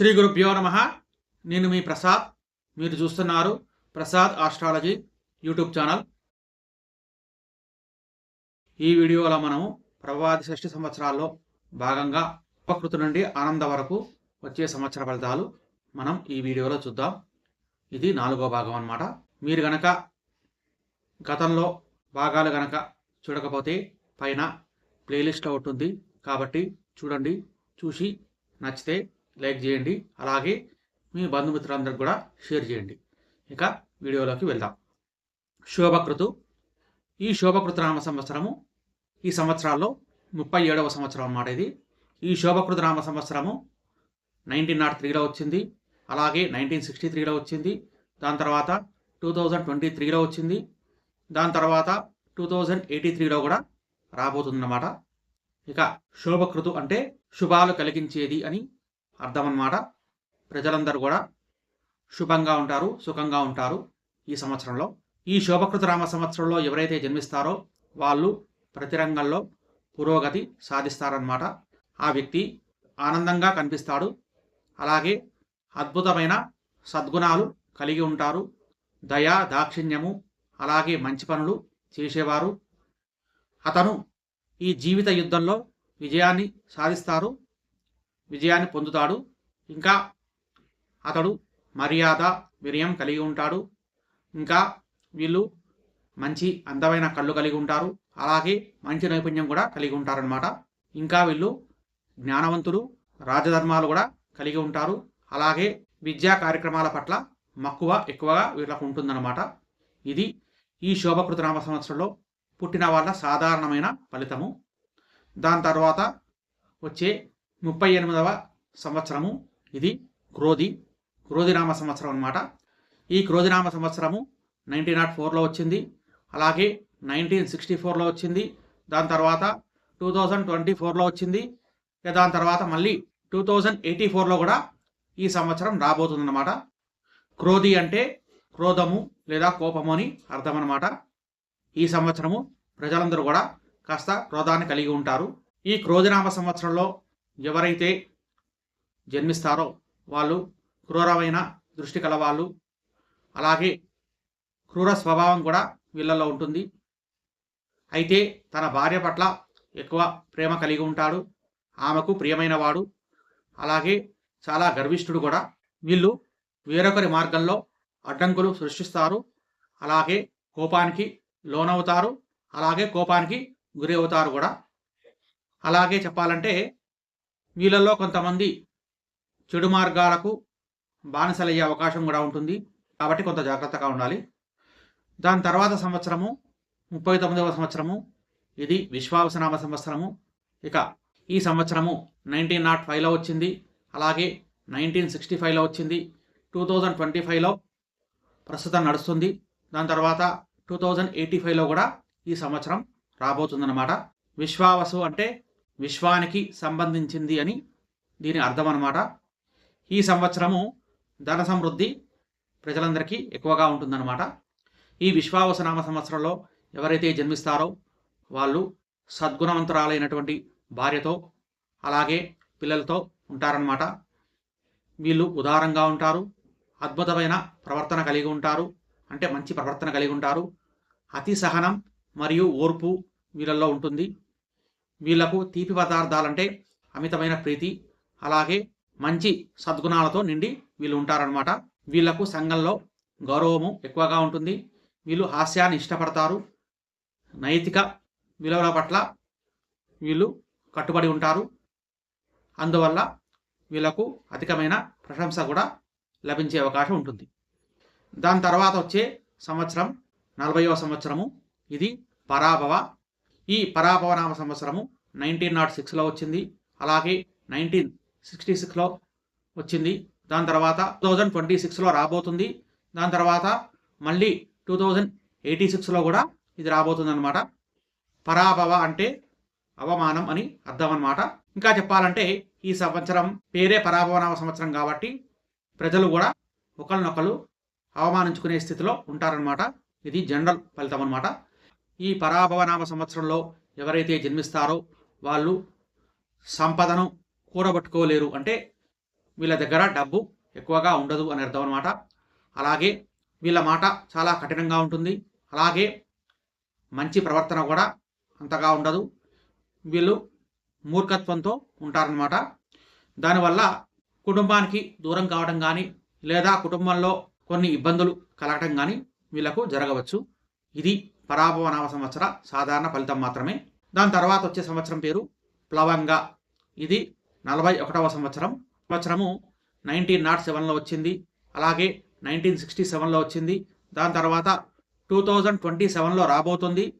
శ్రీ గురుభ్యో నమ. నేను మీ ప్రసాద్. మీరు చూస్తున్నారు ప్రసాద్ ఆస్ట్రాలజీ యూట్యూబ్ ఛానల్. ఈ వీడియోలో మనము ప్రభాది షష్ఠి సంవత్సరాల్లో భాగంగా ఉపకృతి నుండి ఆనంద వరకు వచ్చే సంవత్సర ఫలితాలు మనం ఈ వీడియోలో చూద్దాం. ఇది నాలుగో భాగం అన్నమాట. మీరు గనక గతంలో భాగాలు గనక చూడకపోతే పైన ప్లేలిస్ట్లో ఉంటుంది కాబట్టి చూడండి చూసి నచ్చితే లైక్ చేయండి. అలాగే మీ బంధుమిత్రులందరికి కూడా షేర్ చేయండి. ఇక వీడియోలోకి వెళ్దాం. శోభకృతు. ఈ శోభకృతనామ సంవత్సరము ఈ సంవత్సరాల్లో ముప్పై ఏడవ సంవత్సరం అన్నమాట ఇది. ఈ శోభకృత సంవత్సరము నైన్టీన్ నాట్ త్రీలో వచ్చింది. అలాగే నైన్టీన్ సిక్స్టీ త్రీలో వచ్చింది. దాని తర్వాత టూ థౌజండ్ ట్వంటీ త్రీలో వచ్చింది. దాని తర్వాత టూ థౌజండ్ ఎయిటీ త్రీలో కూడా రాబోతుందన్నమాట. ఇక శోభకృతు అంటే శుభాలు కలిగించేది అని అర్థం అన్నమాట ప్రజలందరూ కూడా శుభంగా ఉంటారు సుఖంగా ఉంటారు ఈ సంవత్సరంలో. ఈ శోభకృత రామ సంవత్సరంలో ఎవరైతే జన్మిస్తారో వాళ్ళు ప్రతి రంగంలో పురోగతి సాధిస్తారన్నమాట. ఆ వ్యక్తి ఆనందంగా కనిపిస్తాడు. అలాగే అద్భుతమైన సద్గుణాలు కలిగి ఉంటారు. దయా దాక్షిణ్యము అలాగే మంచి పనులు చేసేవారు. అతను ఈ జీవిత యుద్ధంలో విజయాన్ని సాధిస్తారు. విజయాన్ని పొందుతాడు. ఇంకా అతడు మర్యాద వినయం కలిగి ఉంటాడు. ఇంకా వీళ్ళు మంచి అందమైన కళ్ళు కలిగి ఉంటారు. అలాగే మంచి నైపుణ్యం కూడా కలిగి ఉంటారనమాట ఇంకా వీళ్ళు జ్ఞానవంతులు రాజధర్మాలు కూడా కలిగి ఉంటారు. అలాగే విద్యా కార్యక్రమాల పట్ల మక్కువ ఎక్కువగా వీళ్ళకు ఉంటుందన్నమాట. ఇది ఈ శోభకృత నామ సంవత్సరంలో పుట్టిన వాళ్ళ సాధారణమైన ఫలితము. దాని తర్వాత వచ్చే ముప్పై ఎనిమిదవ సంవత్సరము. ఇది క్రోధి క్రోధినామ సంవత్సరం అనమాట ఈ క్రోధినామ సంవత్సరము నైన్టీన్ నాట్ ఫోర్లో వచ్చింది. అలాగే నైన్టీన్ సిక్స్టీ ఫోర్లో వచ్చింది. దాని తర్వాత టూ థౌజండ్ ట్వంటీ ఫోర్లో వచ్చింది. ఇక దాని తర్వాత మళ్ళీ టూ థౌజండ్ ఎయిటీ ఫోర్లో కూడా ఈ సంవత్సరం రాబోతుందన్నమాట. క్రోధి అంటే క్రోధము లేదా కోపము అని అర్థం అనమాట ఈ సంవత్సరము ప్రజలందరూ కూడా కాస్త క్రోధాన్ని కలిగి ఉంటారు. ఈ క్రోధనామ సంవత్సరంలో ఎవరైతే జన్మిస్తారో వాళ్ళు క్రూరమైన దృష్టి కలవాళ్ళు అలాగే క్రూర స్వభావం కూడా వీళ్ళల్లో ఉంటుంది. అయితే తన భార్య పట్ల ఎక్కువ ప్రేమ కలిగి ఉంటాడు. ఆమెకు ప్రియమైన వాడు. అలాగే చాలా గర్విష్ఠుడు కూడా. వీళ్ళు వేరొకరి మార్గంలో అడ్డంకులు సృష్టిస్తారు. అలాగే కోపానికి లోనవుతారు. అలాగే కోపానికి గురి అవుతారు కూడా. అలాగే చెప్పాలంటే వీళ్ళల్లో కొంతమంది చెడు మార్గాలకు బానిసలయ్యే అవకాశం కూడా ఉంటుంది. కాబట్టి కొంత జాగ్రత్తగా ఉండాలి. దాని తర్వాత సంవత్సరము ముప్పై తొమ్మిదవ సంవత్సరము ఇది విశ్వావసనామ సంవత్సరము. ఇక ఈ సంవత్సరము నైన్టీన్ నాట్ ఫైవ్లో వచ్చింది. అలాగే నైన్టీన్ సిక్స్టీ ఫైవ్లో వచ్చింది. టూ థౌజండ్ ట్వంటీ ఫైవ్లో ప్రస్తుతం నడుస్తుంది. దాని తర్వాత టూ థౌజండ్ ఎయిటీ ఫైవ్లో కూడా ఈ సంవత్సరం రాబోతుందన్నమాట. విశ్వావసు అంటే విశ్వానికి సంబంధించింది అని దీని అర్థం అన్నమాట ఈ సంవత్సరము ధన సమృద్ధి ప్రజలందరికీ ఎక్కువగా ఉంటుందన్నమాట. ఈ విశ్వావసనామ సంవత్సరంలో ఎవరైతే జన్మిస్తారో వాళ్ళు సద్గుణవంతురాలైనటువంటి భార్యతో అలాగే పిల్లలతో ఉంటారన్నమాట. వీళ్ళు ఉదారంగా ఉంటారు అద్భుతమైన ప్రవర్తన కలిగి ఉంటారు అంటే మంచి ప్రవర్తన కలిగి ఉంటారు. అతి సహనం మరియు ఓర్పు వీళ్ళల్లో ఉంటుంది. వీళ్ళకు తీపి పదార్థాలంటే అమితమైన ప్రీతి అలాగే మంచి సద్గుణాలతో నిండి వీళ్ళు ఉంటారనమాట వీళ్ళకు సంఘంలో గౌరవము ఎక్కువగా ఉంటుంది. వీళ్ళు హాస్యాన్ని ఇష్టపడతారు. నైతిక విలువల పట్ల వీళ్ళు కట్టుబడి ఉంటారు. అందువల్ల వీళ్ళకు అధికమైన ప్రశంస కూడా లభించే అవకాశం ఉంటుంది. దాని తర్వాత వచ్చే సంవత్సరం నలభైవ సంవత్సరము ఇది పరాభవ ఈ పరాభవనామ సంవత్సరము నైన్టీన్ నాట్ సిక్స్లో వచ్చింది. అలాగే నైన్టీన్ సిక్స్టీ సిక్స్లో వచ్చింది. దాని తర్వాత టూ థౌజండ్ ట్వంటీ సిక్స్లో రాబోతుంది. దాని తర్వాత మళ్ళీ టూ థౌజండ్ ఎయిటీ సిక్స్లో కూడా ఇది రాబోతుంది అనమాట పరాభవ అంటే అవమానం అని అర్థం అనమాట ఇంకా చెప్పాలంటే ఈ సంవత్సరం పేరే పరాభవనామ సంవత్సరం కాబట్టి ప్రజలు కూడా ఒకరినొకరు అవమానించుకునే స్థితిలో ఉంటారనమాట ఇది జనరల్ ఫలితం అనమాట ఈ పరాభవనామ సంవత్సరంలో ఎవరైతే జన్మిస్తారో వాళ్ళు సంపదను కూడబట్టుకోలేరు అంటే వీళ్ళ దగ్గర డబ్బు ఎక్కువగా ఉండదు అని అర్థం అనమాట అలాగే వీళ్ళ మాట చాలా కఠినంగా ఉంటుంది. అలాగే మంచి ప్రవర్తన కూడా అంతగా ఉండదు. వీళ్ళు మూర్ఖత్వంతో ఉంటారనమాట దానివల్ల కుటుంబానికి దూరం కావడం కానీ లేదా కుటుంబంలో కొన్ని ఇబ్బందులు కలగటం కానీ వీళ్ళకు జరగవచ్చు. ఇది పరాభవ నామ సంవత్సర సాధారణ ఫలితం మాత్రమే. దాని తర్వాత వచ్చే సంవత్సరం పేరు ప్లవంగా. ఇది నలభై ఒకటవ సంవత్సరం. సంవత్సరము నైన్టీన్ నాట్ సెవెన్లో వచ్చింది. అలాగే నైన్టీన్ సిక్స్టీ సెవెన్లో వచ్చింది. దాని తర్వాత టూ థౌజండ్ ట్వంటీ సెవెన్లో రాబోతుంది.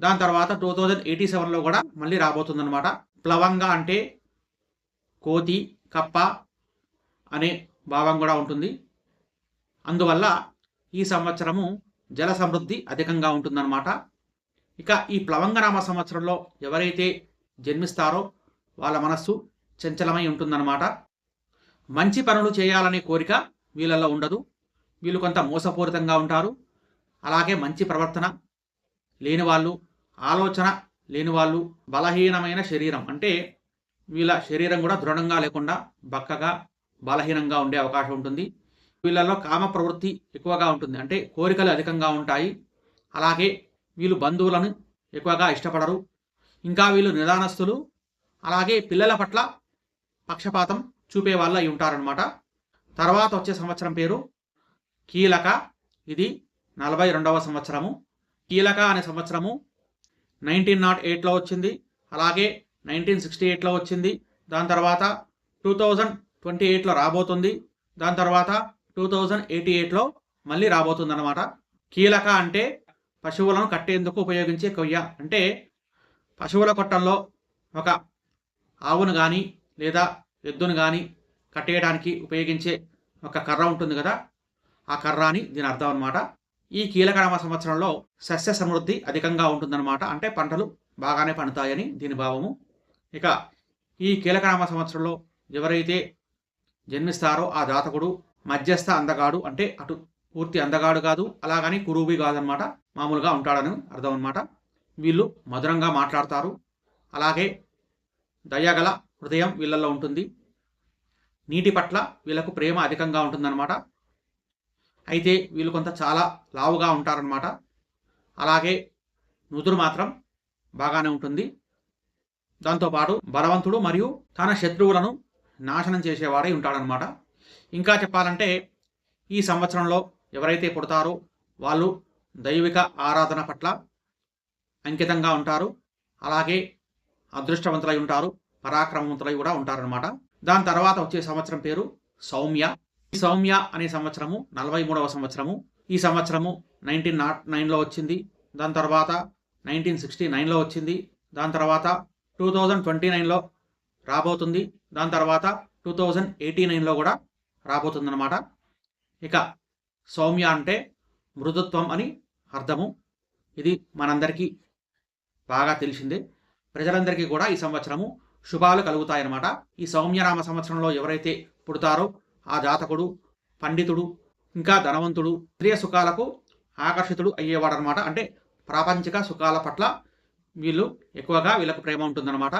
దాని తర్వాత టూ థౌజండ్ ఎయిటీ సెవెన్లో కూడా మళ్ళీ రాబోతుంది అనమాట ప్లవంగా అంటే కోతి కప్ప అనే భావం కూడా ఉంటుంది. అందువల్ల ఈ సంవత్సరము జల సమృద్ధి అధికంగా ఉంటుందన్నమాట. ఇక ఈ ప్లవంగనామ సంవత్సరంలో ఎవరైతే జన్మిస్తారో వాళ్ళ మనస్సు చంచలమై ఉంటుందన్నమాట. మంచి పనులు చేయాలనే కోరిక వీళ్ళల్లో ఉండదు. వీళ్ళు కొంత మోసపూరితంగా ఉంటారు. అలాగే మంచి ప్రవర్తన లేని వాళ్ళు ఆలోచన లేని వాళ్ళు బలహీనమైన శరీరం అంటే వీళ్ళ శరీరం కూడా దృఢంగా లేకుండా బక్కగా బలహీనంగా ఉండే అవకాశం ఉంటుంది. వీళ్ళలో కామ ప్రవృత్తి ఎక్కువగా ఉంటుంది. అంటే కోరికలు అధికంగా ఉంటాయి. అలాగే వీళ్ళు బంధువులను ఎక్కువగా ఇష్టపడరు. ఇంకా వీళ్ళు నిదానస్తులు. అలాగే పిల్లల పట్ల పక్షపాతం చూపే వాళ్ళు అయి ఉంటారనమాట తర్వాత వచ్చే సంవత్సరం పేరు కీలక. ఇది నలభై రెండవ సంవత్సరము. కీలక అనే సంవత్సరము నైన్టీన్ నాట్ ఎయిట్లో వచ్చింది. అలాగే నైన్టీన్ సిక్స్టీ ఎయిట్లో వచ్చింది. దాని తర్వాత టూ థౌజండ్ ట్వంటీ ఎయిట్లో రాబోతుంది. దాని తర్వాత టూ థౌజండ్ ఎయిటీ ఎయిట్లో మళ్ళీ రాబోతుంది అనమాట కీలక అంటే పశువులను కట్టేందుకు ఉపయోగించే కొయ్య. అంటే పశువుల కొట్టంలో ఒక ఆవును కానీ లేదా ఎద్దును కానీ కట్టేయడానికి ఉపయోగించే ఒక కర్ర ఉంటుంది కదా. ఆ కర్ర అని దీని అర్థం అనమాట ఈ కీలకనామ సంవత్సరంలో సస్య సమృద్ధి అధికంగా ఉంటుందన్నమాట. అంటే పంటలు బాగానే పండుతాయని దీని భావము. ఇక ఈ కీలకనామ సంవత్సరంలో ఎవరైతే జన్మిస్తారో ఆ జాతకుడు మధ్యస్థ అందగాడు అంటే అటు పూర్తి అందగాడు కాదు అలాగని కురూబి కాదనమాట. మామూలుగా ఉంటాడని అర్థం అనమాట వీళ్ళు మధురంగా మాట్లాడతారు. అలాగే దయగల హృదయం వీళ్ళల్లో ఉంటుంది. నీటి పట్ల వీళ్ళకు ప్రేమ అధికంగా ఉంటుందన్నమాట. అయితే వీళ్ళు కొంత చాలా లావుగా ఉంటారనమాట అలాగే నుదురు మాత్రం బాగానే ఉంటుంది. దాంతోపాటు బలవంతుడు మరియు తన శత్రువులను నాశనం చేసేవాడై ఉంటాడనమాట ఇంకా చెప్పాలంటే ఈ సంవత్సరంలో ఎవరైతే పుడతారో వాళ్ళు దైవిక ఆరాధన పట్ల అంకితంగా ఉంటారు. అలాగే అదృష్టవంతులై ఉంటారు. పరాక్రమవంతులై కూడా ఉంటారనమాట దాని తర్వాత వచ్చే సంవత్సరం పేరు సౌమ్య. ఈ సౌమ్య అనే సంవత్సరము నలభై మూడవ సంవత్సరము. ఈ సంవత్సరము నైన్టీన్ నాట్ నైన్లో వచ్చింది. దాని తర్వాత నైన్టీన్ సిక్స్టీ నైన్లో వచ్చింది. దాని తర్వాత టూ థౌజండ్ ట్వంటీ నైన్లో రాబోతుంది. దాని తర్వాత టూ థౌజండ్ ఎయిటీ నైన్లో కూడా రాబోతుందన్నమాట. ఇక సౌమ్య అంటే మృదుత్వం అని అర్థము. ఇది మనందరికీ బాగా తెలిసిందే. ప్రజలందరికీ కూడా ఈ సంవత్సరము శుభాలు కలుగుతాయన్నమాట. ఈ సౌమ్యనామ సంవత్సరంలో ఎవరైతే పుడతారో ఆ జాతకుడు పండితుడు ఇంకా ధనవంతుడు స్త్రీయ సుఖాలకు ఆకర్షితుడు అయ్యేవాడనమాట అంటే ప్రాపంచిక సుఖాల పట్ల వీళ్ళు ఎక్కువగా వీళ్ళకు ప్రేమ ఉంటుందన్నమాట.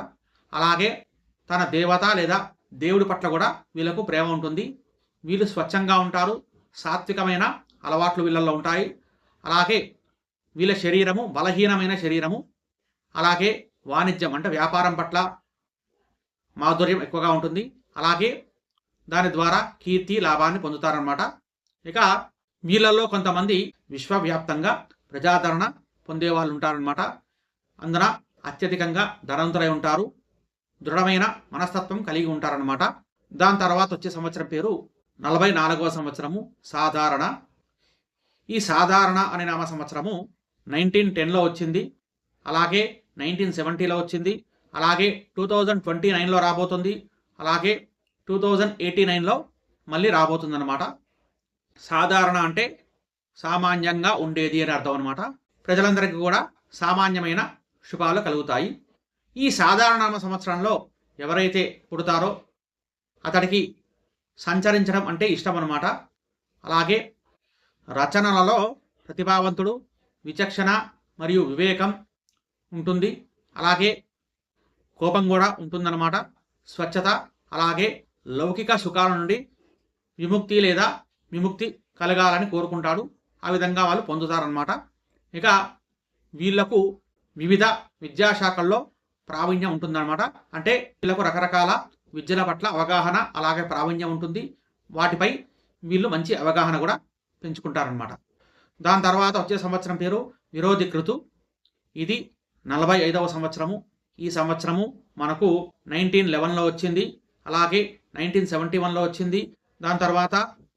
అలాగే తన దేవత లేదా దేవుడి పట్ల కూడా వీళ్ళకు ప్రేమ ఉంటుంది. వీళ్ళు స్వచ్ఛంగా ఉంటారు. సాత్వికమైన అలవాట్లు వీళ్ళల్లో ఉంటాయి. అలాగే వీళ్ళ శరీరము బలహీనమైన శరీరము. అలాగే వాణిజ్యం అంటే వ్యాపారం పట్ల మాధుర్యం ఎక్కువగా ఉంటుంది. అలాగే దాని ద్వారా కీర్తి లాభాన్ని పొందుతారనమాట ఇక వీళ్ళల్లో కొంతమంది విశ్వవ్యాప్తంగా ప్రజాదరణ పొందే వాళ్ళు ఉంటారనమాట అందున అత్యధికంగా ధనవంతులై ఉంటారు. దృఢమైన మనస్తత్వం కలిగి ఉంటారనమాట దాని తర్వాత వచ్చే సంవత్సరం పేరు నలభై నాలుగవ సంవత్సరము సాధారణ. ఈ సాధారణ అనే నామ సంవత్సరము నైన్టీన్ టెన్లో వచ్చింది. అలాగే నైన్టీన్ సెవెంటీలో వచ్చింది. అలాగే టూ థౌజండ్ ట్వంటీ నైన్లో రాబోతుంది. అలాగే టూ థౌజండ్ ఎయిటీ నైన్లో మళ్ళీ రాబోతుందన్నమాట. సాధారణ అంటే సామాన్యంగా ఉండేది అని అర్థం అనమాట ప్రజలందరికీ కూడా సామాన్యమైన శుభాలు కలుగుతాయి. ఈ సాధారణ సంవత్సరంలో ఎవరైతే పుడతారో అతడికి సంచరించడం అంటే ఇష్టం అనమాట అలాగే రచనలలో ప్రతిభావంతుడు విచక్షణ మరియు వివేకం ఉంటుంది. అలాగే కోపం కూడా ఉంటుందన్నమాట. స్వచ్ఛత అలాగే లౌకిక సుఖాల నుండి విముక్తి లేదా విముక్తి కలగాలని కోరుకుంటాడు. ఆ విధంగా వాళ్ళు పొందుతారనమాట ఇక వీళ్ళకు వివిధ విద్యాశాఖల్లో ప్రావీణ్యం ఉంటుందన్నమాట. అంటే వీళ్ళకు రకరకాల విద్యల పట్ల అవగాహన అలాగే ప్రావీణ్యం ఉంటుంది. వాటిపై వీళ్ళు మంచి అవగాహన కూడా పెంచుకుంటారనమాట దాని తర్వాత వచ్చే సంవత్సరం పేరు విరోధి కృతు. ఇది నలభై ఐదవ సంవత్సరము. ఈ సంవత్సరము మనకు నైన్టీన్ లెవెన్లో వచ్చింది. అలాగే నైన్టీన్ సెవెంటీ వన్లో వచ్చింది. దాని తర్వాత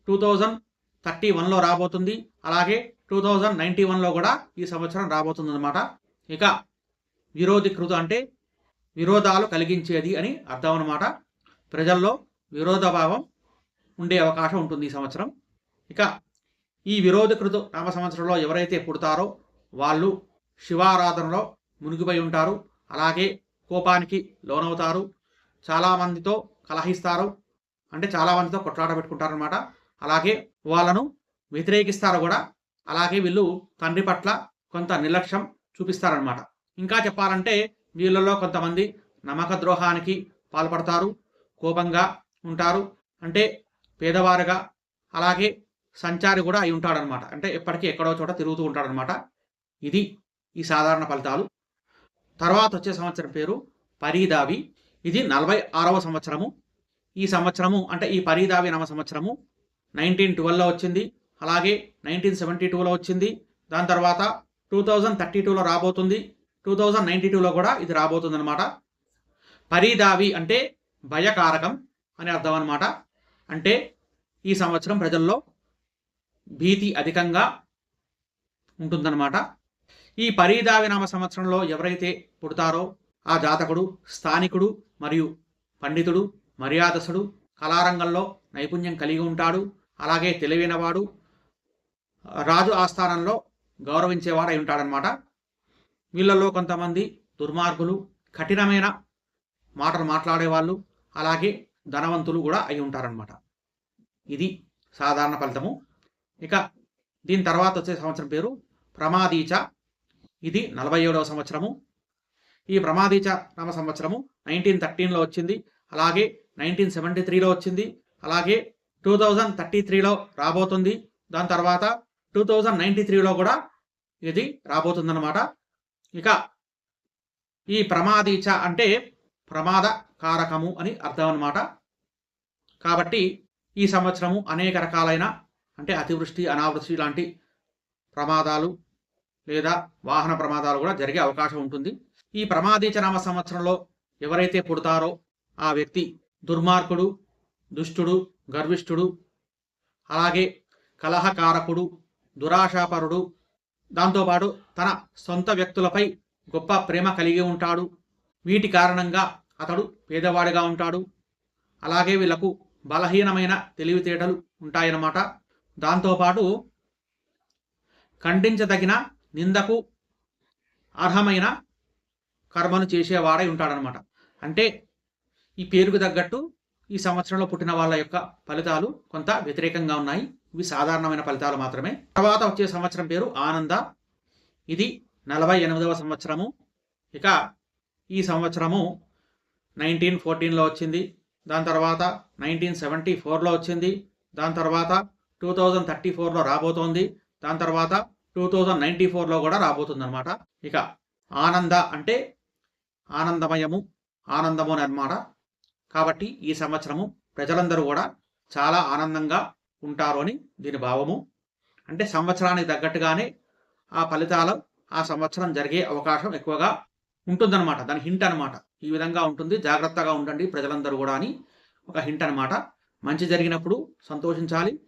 టూ థౌజండ్ థర్టీ వన్లో రాబోతుంది. అలాగే టూ థౌజండ్ నైంటీ వన్లో కూడా ఈ సంవత్సరం రాబోతుంది అనమాట ఇక విరోధికృత అంటే విరోధాలు కలిగించేది అని అర్థం అనమాట ప్రజల్లో విరోధభావం ఉండే అవకాశం ఉంటుంది ఈ సంవత్సరం. ఇక ఈ విరోధకృత నామ సంవత్సరంలో ఎవరైతే పుడతారో వాళ్ళు శివారాధనలో మునిగిపోయి ఉంటారు. అలాగే కోపానికి లోనవుతారు. చాలామందితో కలహిస్తారు. అంటే చాలామందితో కొట్లాట పెట్టుకుంటారనమాట అలాగే వాళ్ళను వ్యతిరేకిస్తారు కూడా. అలాగే వీళ్ళు తండ్రి పట్ల కొంత నిర్లక్ష్యం చూపిస్తారనమాట ఇంకా చెప్పాలంటే వీళ్ళలో కొంతమంది నమ్మక ద్రోహానికి పాల్పడతారు కోపంగా ఉంటారు. అంటే పేదవారుగా అలాగే సంచారి కూడా అయి ఉంటాడనమాట అంటే ఎప్పటికీ ఎక్కడో చోట తిరుగుతూ ఉంటాడనమాట ఇది ఈ సాధారణ ఫలితాలు. తర్వాత వచ్చే సంవత్సరం పేరు పరీదావి. ఇది నలభై ఆరవ సంవత్సరము. ఈ సంవత్సరము అంటే ఈ పరీదావి నవ సంవత్సరము నైన్టీన్ ట్వెల్వ్లో వచ్చింది. అలాగే నైన్టీన్ సెవెంటీ టూలో వచ్చింది. దాని తర్వాత టూ థౌజండ్ థర్టీ టూలో రాబోతుంది. టూ థౌజండ్ నైంటీ టూలో కూడా ఇది రాబోతుంది అనమాట పరీదావి అంటే భయకారకం అని అర్థం అనమాట అంటే ఈ సంవత్సరం ప్రజల్లో భీతి అధికంగా ఉంటుందన్నమాట. ఈ పరీదావి నామ సంవత్సరంలో ఎవరైతే పుడతారో ఆ జాతకుడు స్థానికుడు మరియు పండితుడు మర్యాదసుడు కళారంగంలో నైపుణ్యం కలిగి ఉంటాడు అలాగే తెలివైనవాడు రాజు ఆస్థానంలో గౌరవించేవాడై ఉంటాడనమాట వీళ్ళలో కొంతమంది దుర్మార్గులు కఠినమైన మాటలు మాట్లాడేవాళ్ళు అలాగే ధనవంతులు కూడా అయి ఉంటారనమాట ఇది సాధారణ ఫలితము. ఇక దీని తర్వాత వచ్చే సంవత్సరం పేరు ప్రమాదీచ. ఇది నలభై ఏడవ సంవత్సరము. ఈ ప్రమాదీచ నామ సంవత్సరము నైన్టీన్ థర్టీన్లో వచ్చింది. అలాగే నైన్టీన్ సెవెంటీ త్రీలో వచ్చింది. అలాగే టూ థౌజండ్ థర్టీ త్రీలో రాబోతుంది. దాని తర్వాత టూ థౌజండ్ నైంటీ త్రీలో కూడా ఇది రాబోతుందన్నమాట. ఇక ఈ ప్రమాదీచ అంటే ప్రమాద కారకము అని అర్థం అనమాట కాబట్టి ఈ సంవత్సరము అనేక రకాలైన అంటే అతివృష్టి అనావృష్టి లాంటి ప్రమాదాలు లేదా వాహన ప్రమాదాలు కూడా జరిగే అవకాశం ఉంటుంది. ఈ ప్రమాదీచ నామ సంవత్సరంలో ఎవరైతే పుడతారో ఆ వ్యక్తి దుర్మార్గుడు దుష్టుడు గర్విష్ఠుడు అలాగే కలహకారకుడు దురాశాపరుడు దాంతోపాటు తన సొంత వ్యక్తులపై గొప్ప ప్రేమ కలిగి ఉంటాడు. వీటి కారణంగా అతడు పేదవాడిగా ఉంటాడు. అలాగే వీళ్ళకు బలహీనమైన తెలివితేటలు ఉంటాయన్నమాట. దాంతోపాటు ఖండించదగిన నిందకు అర్హమైన కర్మను చేసేవాడై ఉంటాడనమాట అంటే ఈ పేరుకు తగ్గట్టు ఈ సంవత్సరంలో పుట్టిన వాళ్ళ యొక్క ఫలితాలు కొంత వ్యతిరేకంగా ఉన్నాయి. ఇవి సాధారణమైన ఫలితాలు మాత్రమే. తర్వాత వచ్చే సంవత్సరం పేరు ఆనంద. ఇది నలభై ఎనిమిదవ సంవత్సరము. ఇక ఈ సంవత్సరము నైన్టీన్ ఫోర్టీన్లో వచ్చింది. దాని తర్వాత నైన్టీన్ సెవెంటీ ఫోర్లో వచ్చింది. దాని తర్వాత టూ థౌజండ్ థర్టీ ఫోర్లో రాబోతోంది. దాని తర్వాత టూ థౌజండ్ నైంటీ ఫోర్లో కూడా రాబోతుంది అనమాట ఇక ఆనంద అంటే ఆనందమయము ఆనందము అని అనమాట కాబట్టి ఈ సంవత్సరము ప్రజలందరూ కూడా చాలా ఆనందంగా ఉంటారు అని దీని భావము. అంటే సంవత్సరానికి తగ్గట్టుగానే ఆ ఫలితాలు ఆ సంవత్సరం జరిగే అవకాశం ఎక్కువగా ఉంటుందన్నమాట. దాని హింట్ అనమాట ఈ విధంగా ఉంటుంది. జాగ్రత్తగా ఉండండి ప్రజలందరూ కూడా అని ఒక హింట్ అనమాట మంచి జరిగినప్పుడు సంతోషించాలి.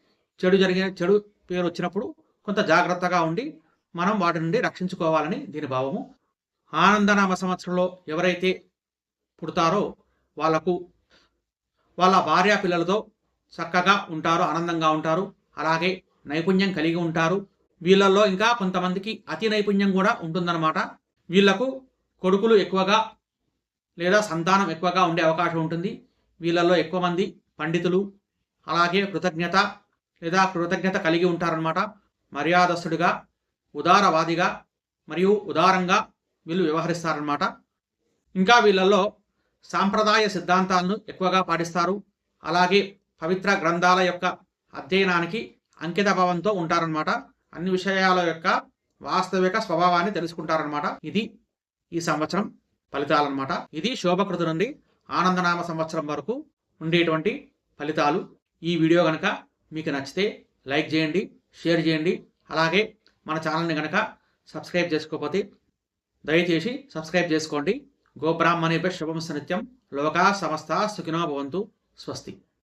చెడు జరిగిన చెడు పేరు వచ్చినప్పుడు కొంత జాగ్రత్తగా ఉండి మనం వాటి నుండి రక్షించుకోవాలని దీని భావము. ఆనందనామ సంవత్సరంలో ఎవరైతే పుడతారో వాళ్ళకు వాళ్ళ భార్య పిల్లలతో చక్కగా ఉంటారు ఆనందంగా ఉంటారు. అలాగే నైపుణ్యం కలిగి ఉంటారు. వీళ్ళల్లో ఇంకా కొంతమందికి అతి నైపుణ్యం కూడా ఉంటుందన్నమాట. వీళ్ళకు కొడుకులు ఎక్కువగా లేదా సంతానం ఎక్కువగా ఉండే అవకాశం ఉంటుంది. వీళ్ళల్లో ఎక్కువ మంది పండితులు అలాగే కృతజ్ఞత లేదా కృతజ్ఞత కలిగి ఉంటారనమాట మర్యాదస్తుడిగా ఉదారవాదిగా మరియు ఉదారంగా వీళ్ళు వ్యవహరిస్తారనమాట ఇంకా వీళ్ళల్లో సాంప్రదాయ సిద్ధాంతాలను ఎక్కువగా పాటిస్తారు. అలాగే పవిత్ర గ్రంథాల యొక్క అధ్యయనానికి అంకిత భావంతో ఉంటారనమాట అన్ని విషయాల యొక్క వాస్తవిక స్వభావాన్ని తెలుసుకుంటారనమాట ఇది ఈ సంవత్సరం ఫలితాలన్నమాట. ఇది శోభకృతి నుండి ఆనందనామ సంవత్సరం వరకు ఉండేటువంటి ఫలితాలు. ఈ వీడియో కనుక మీకు నచ్చితే లైక్ చేయండి షేర్ చేయండి. అలాగే మన ఛానల్ని కనుక సబ్స్క్రైబ్ చేసుకోకపోతే దయచేసి సబ్స్క్రైబ్ చేసుకోండి. గోబ్రాహ్మణేభ్య శుభం నిత్యం లోకా సమస్త సుఖినో భవంతు. స్వస్తి.